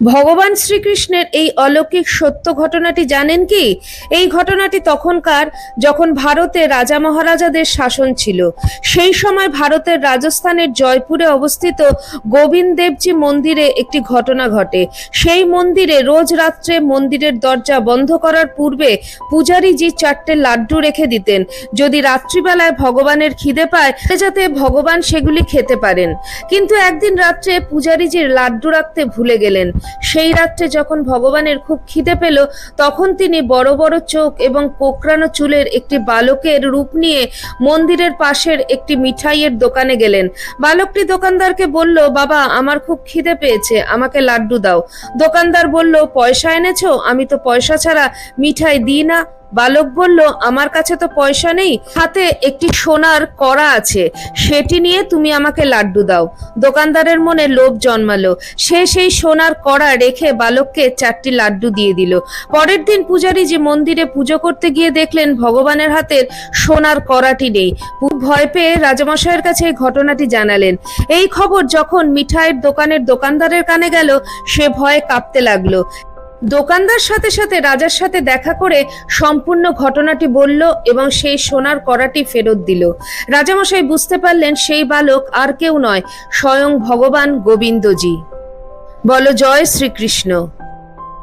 ভগবান শ্রীকৃষ্ণের এই অলৌকিক সত্য ঘটনাটি জানেন কি? এই ঘটনাটি তখনকার যখন ভারতে রাজা মহারাজাদের শাসন ছিল। সেই সময় ভারতের রাজস্থানের জয়পুরে অবস্থিত গোবিন্দ দেবজি মন্দিরে একটি ঘটনা ঘটে। সেই মন্দিরে রোজ রাত্রে মন্দিরের দরজা বন্ধ করার পূর্বে পূজারীজি চারটে লাড্ডু রেখে দিতেন। যদি রাত্রিবেলায় ভগবানের খিদে পায় যাতে ভগবান সেগুলি খেতে পারেন। কিন্তু একদিন রাত্রে পূজারীজির লাড্ডু রাখতে ভুলে গেলেন। সেই রাত্রে যখন ভগবানের খুব খিদে পেল, তখন তিনি বড় বড় চোখ এবং কোকরানো চুলের একটি বালকের রূপ নিয়ে মন্দিরের পাশের একটি মিঠাইয়ের দোকানে গেলেন। বালকটি দোকানদারকে বলল, বাবা, আমার খুব খিদে পেয়েছে, আমাকে লাড্ডু দাও। দোকানদার বলল, পয়সা এনেছো? আমি তো পয়সা ছাড়া মিঠাই দিই না। বালক বলল, আমার কাছে তো পয়সা নেই, হাতে একটি সোনার কড়া আছে, সেটি নিয়ে তুমি আমাকে লাড্ডু দাও। দোকানদারের মনে লোভ জন্মালো। সে সেই সোনার কড়া রেখে বালককে চারটি লাড্ডু দিয়ে দিল। পরের দিন পূজারী যে মন্দিরে পুজো করতে গিয়ে দেখলেন, ভগবানের হাতের সোনার কড়াটি নেই। ভয় পেয়ে রাজামশাইয়ের কাছে এই ঘটনাটি জানালেন। এই খবর যখন মিঠাইয়ের দোকানের দোকানদারের কানে গেল, সে ভয়ে কাঁপতে লাগল। দোকানদার সাথে সাথে রাজার সাথে দেখা করে সম্পূর্ণ ঘটনাটি বলল এবং সেই সোনার কড়াটি ফেরত দিল। রাজামশাই বুঝতে পারলেন সেই বালক আর কেউ নয়, স্বয়ং ভগবান গোবিন্দজি। বল, জয় শ্রীকৃষ্ণ।